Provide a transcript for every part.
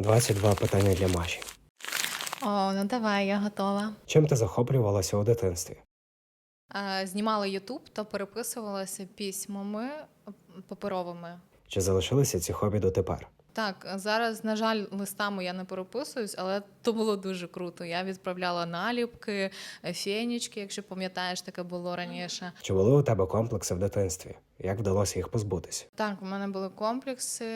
22 питання для Маші. О, ну давай, я готова. Чим ти захоплювалася у дитинстві? Е, Знімала Ютуб та переписувалася письмами паперовими. Чи залишилися ці хобі дотепер? Так, зараз, на жаль, листами я не переписуюсь, але то було дуже круто. Я відправляла наліпки, фенічки, якщо пам'ятаєш, таке було раніше. Чи були у тебе комплекси в дитинстві? Як вдалося їх позбутися? Так, у мене були комплекси.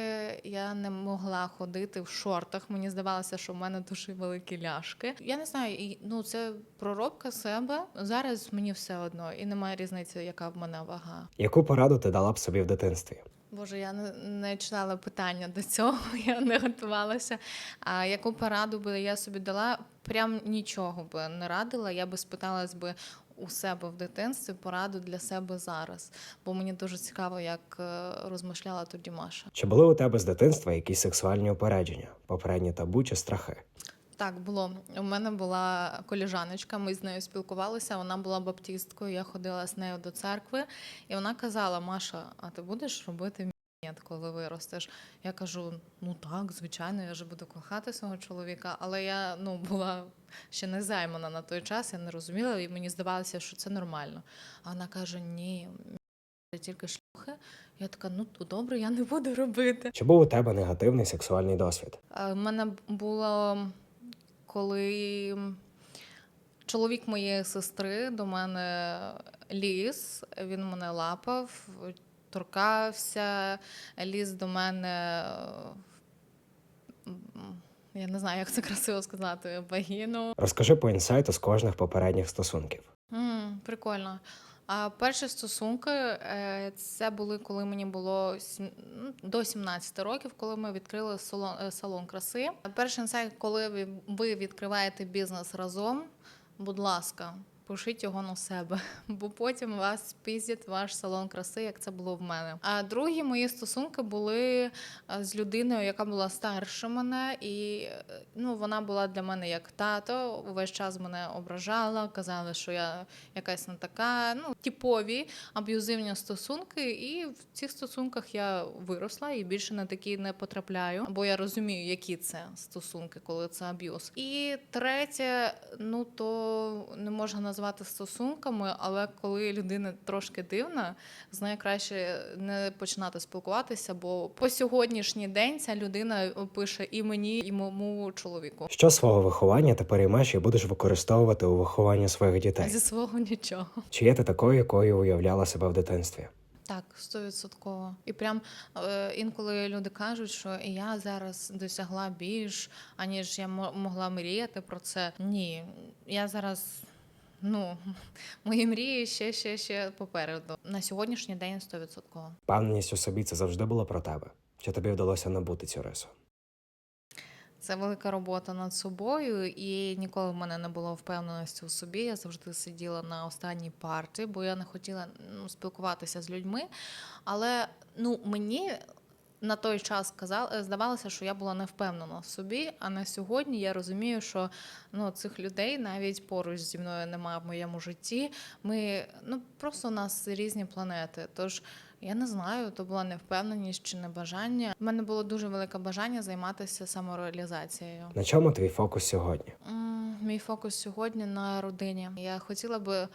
Я не могла ходити в шортах. Мені здавалося, що в мене дуже великі ляшки. Я не знаю, ну це проробка себе. Зараз мені все одно, і немає різниці, яка в мене вага. Яку пораду ти дала б собі в дитинстві? Боже, я не, читала питання до цього, я не готувалася. А яку пораду би я собі дала? Прям нічого би не радила. Я би спиталась би у себе в дитинстві пораду для себе зараз. Бо мені дуже цікаво, як е, розмишляла тоді Маша. Чи були у тебе з дитинства якісь сексуальні упередження, попередні табу чи страхи? Так, було. У мене була коліжаночка, ми з нею спілкувалися. Вона була баптисткою, я ходила з нею до церкви, і вона казала: Маша, а ти будеш робити мінет, коли виростеш? Я кажу: ну так, звичайно, я ж буду кохати свого чоловіка. Але я ну, була ще не займана на той час, я не розуміла, і мені здавалося, що це нормально. А вона каже: Ні, це тільки шлюхи. Я така, ну то добре, я не буду робити. Чи був у тебе негативний сексуальний досвід? Е, В мене було, коли чоловік моєї сестри до мене ліз, він мене лапав, торкався, ліз до мене. Я не знаю, як це красиво сказати, вагіну. Розкажи по інсайту з кожних попередніх стосунків. М, прикольно. А перші стосунки е, це були, коли мені було ну, до 17 років, коли ми відкрили салон, е, салон краси. Перший інсайт, коли ви відкриваєте бізнес разом, будь ласка, пишіть його на себе, бо потім вас спіздять ваш салон краси, як це було в мене. А другі мої стосунки були е, з людиною, яка була старше мене, і е, ну вона була для мене як тато. Увесь час мене ображала, казала, що я якась не така. Ну типові аб'юзивні стосунки, і в цих стосунках я виросла і більше на такі не потрапляю, бо я розумію, які це стосунки, коли це аб'юз. І третє, ну то не можна назвати стосунками, але коли людина трошки дивна, з нею краще не починати спілкуватися, бо по сьогоднішній день ця людина пише і мені, і моєму чоловіку. Що свого виховання ти переймеш і будеш використовувати у вихованні своїх дітей? Зі свого нічого. Чи є ти такою, якою уявляла себе в дитинстві? Так, стовідсотково. І прям е, інколи люди кажуть, що я зараз досягла більш, аніж я мо- могла мріяти про це. Ні, я зараз. Ну, мої мрії ще, ще, ще попереду. На сьогоднішній день стовідсотково. Впевненість у собі це завжди було про тебе. Чи тобі вдалося набути цю рису? Це велика робота над собою, і ніколи в мене не було впевненості у собі. Я завжди сиділа на останній парті, бо я не хотіла ну, спілкуватися з людьми. Але ну, мені на той час казав, здавалося, що я була не впевнена в собі. А на сьогодні я розумію, що ну, цих людей навіть поруч зі мною немає в моєму житті. Ми ну просто у нас різні планети. Тож я не знаю, то була невпевненість чи небажання. У мене було дуже велике бажання займатися самореалізацією. На чому твій фокус сьогодні? Мій фокус сьогодні на родині. Я хотіла би.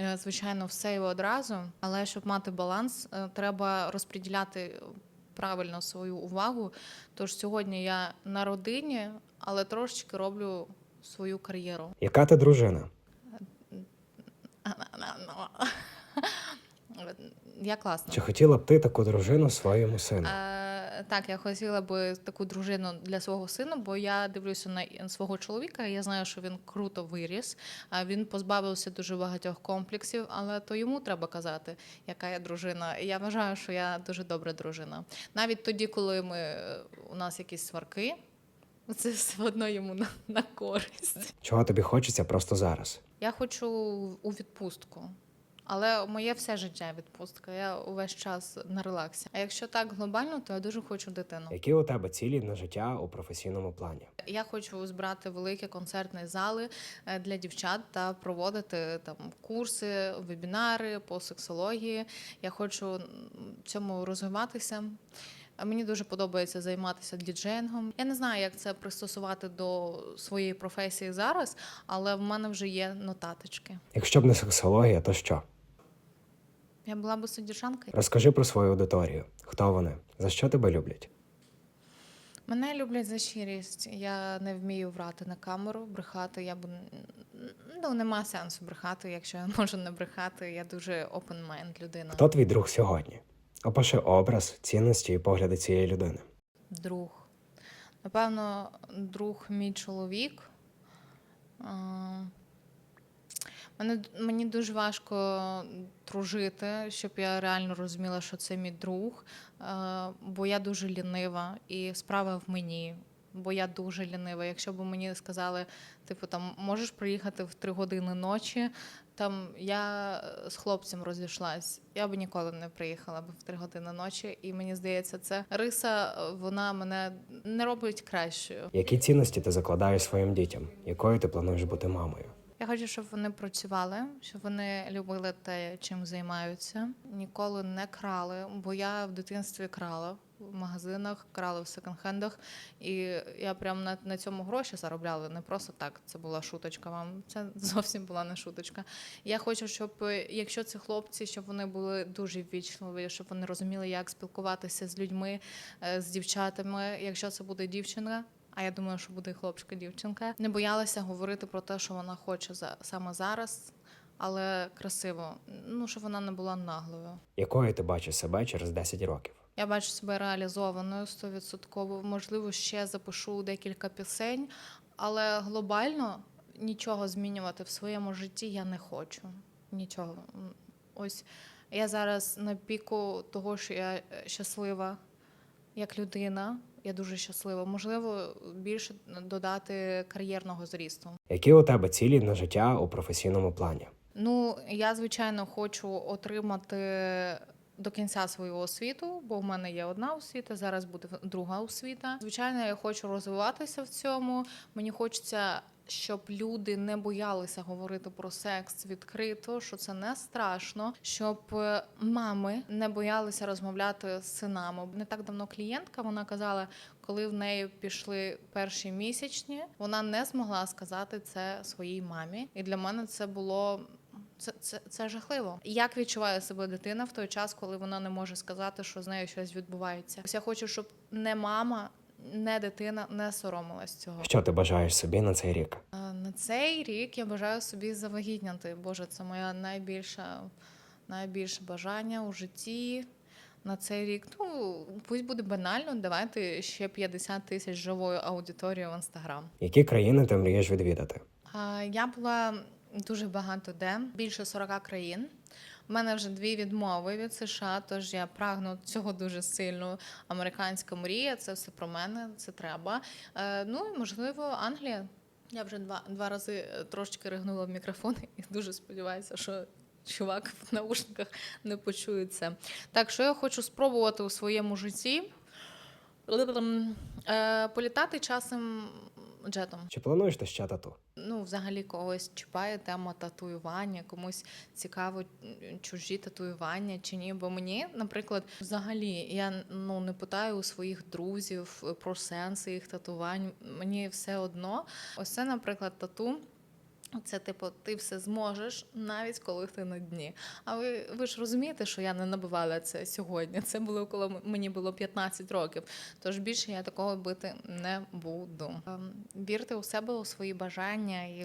е, Звичайно, все і одразу, але щоб мати баланс, е, треба розподіляти правильно свою увагу. Тож сьогодні я на родині, але трошечки роблю свою кар'єру. Яка ти дружина? Я класна. Чи хотіла б ти таку дружину своєму сину? Е, так, я хотіла би таку дружину для свого сина, бо я дивлюся на свого чоловіка. і Я знаю, що він круто виріс. а Він позбавився дуже багатьох комплексів, але то йому треба казати, яка я дружина. Я вважаю, що я дуже добра дружина. Навіть тоді, коли ми е, у нас якісь сварки, це все одно йому на, на користь. Чого тобі хочеться просто зараз? Я хочу у відпустку. Але моє все життя відпустка. Я увесь час на релаксі. А якщо так глобально, то я дуже хочу дитину. Які у тебе цілі на життя у професійному плані? Я хочу збирати великі концертні зали е, для дівчат та проводити там курси, вебінари по сексології. Я хочу цьому розвиватися. Мені дуже подобається займатися діджеїнгом. Я не знаю, як це пристосувати до своєї професії зараз, але в мене вже є нотаточки. Якщо б не сексологія, то що? Я була би содержанкою. Розкажи про свою аудиторію. Хто вони? За що тебе люблять? Мене люблять за щирість. Я не вмію врати на камеру, брехати. Я б ну нема сенсу брехати, якщо я можу не брехати. Я дуже open mind людина. Хто твій друг сьогодні? Опиши образ, цінності і погляди цієї людини. Друг. Напевно, друг мій чоловік. Мене, мені дуже важко дружити, щоб я реально розуміла, що це мій друг, е, бо я дуже лінива, і справа в мені. Бо я дуже лінива. Якщо б мені сказали, типу, там можеш приїхати в три години ночі, там я з хлопцем розійшлась. Я б ніколи не приїхала б в три години ночі. І мені здається, це риса, вона мене не робить кращою. Які цінності ти закладаєш своїм дітям? Якою ти плануєш бути мамою? Я хочу, щоб вони працювали, щоб вони любили те, чим займаються. Ніколи не крали, бо я в дитинстві крала в магазинах, крала в секонд-хендах, і я прям на, на цьому гроші заробляла. Не просто так. Це була шуточка вам. Це зовсім була не шуточка. Я хочу, щоб якщо це хлопці, щоб вони були дуже ввічливі, щоб вони розуміли, як спілкуватися з людьми, е, з дівчатами. Якщо це буде дівчина, а я думаю, що буде хлопчика дівчинка. Не боялася говорити про те, що вона хоче за саме зараз, але красиво. Ну щоб вона не була наглою. Якою ти бачиш себе через 10 років? Я бачу себе реалізованою стовідсотково. Можливо, ще запишу декілька пісень, але глобально нічого змінювати в своєму житті я не хочу. Нічого. Ось я зараз на піку того, що я щаслива як людина. Я дуже щаслива. Можливо, більше додати кар'єрного зрісту. Які у тебе цілі на життя у професійному плані? Ну, я звичайно хочу отримати до кінця свою освіту, бо в мене є одна освіта, зараз буде друга освіта. Звичайно, я хочу розвиватися в цьому. Мені хочеться. Щоб люди не боялися говорити про секс відкрито, що це не страшно, щоб е, мами не боялися розмовляти з синами. Не так давно клієнтка вона казала, коли в неї пішли перші місячні, вона не змогла сказати це своїй мамі. І для мене це було це, це, це жахливо. Як відчуває себе дитина в той час, коли вона не може сказати, що з нею щось відбувається? Ось я хочу, щоб не мама, не дитина не соромилась цього. Що ти бажаєш собі на цей рік? На цей рік я бажаю собі завагітняти. Боже, це моя найбільша, найбільше бажання у житті. На цей рік, ну пусть буде банально, давайте ще 50 тисяч живою аудиторією в інстаграм. Які країни ти мрієш відвідати? Я була дуже багато де, більше 40 країн. У мене вже дві відмови від США, тож я прагну цього дуже сильно. Американська мрія, це все про мене, це треба. Е, ну і можливо, Англія. Я вже два, два рази е, трошечки ригнула в мікрофон і дуже сподіваюся, що чувак в наушниках не почує це. Так, що я хочу спробувати у своєму житті? Е, політати часом джетом. Чи плануєш ти ще тату? Ну, взагалі когось чіпає тема татуювання, комусь цікаво чужі татуювання чи ні. Бо мені, наприклад, взагалі я ну не питаю у своїх друзів про сенси їх татувань. Мені все одно. Ось це, наприклад, тату. Це типу, ти все зможеш, навіть коли ти на дні. А ви, ви ж розумієте, що я не набивала це сьогодні. Це було коли мені було 15 років. Тож більше я такого бити не буду. Ем, Вірте у себе, у свої бажання, і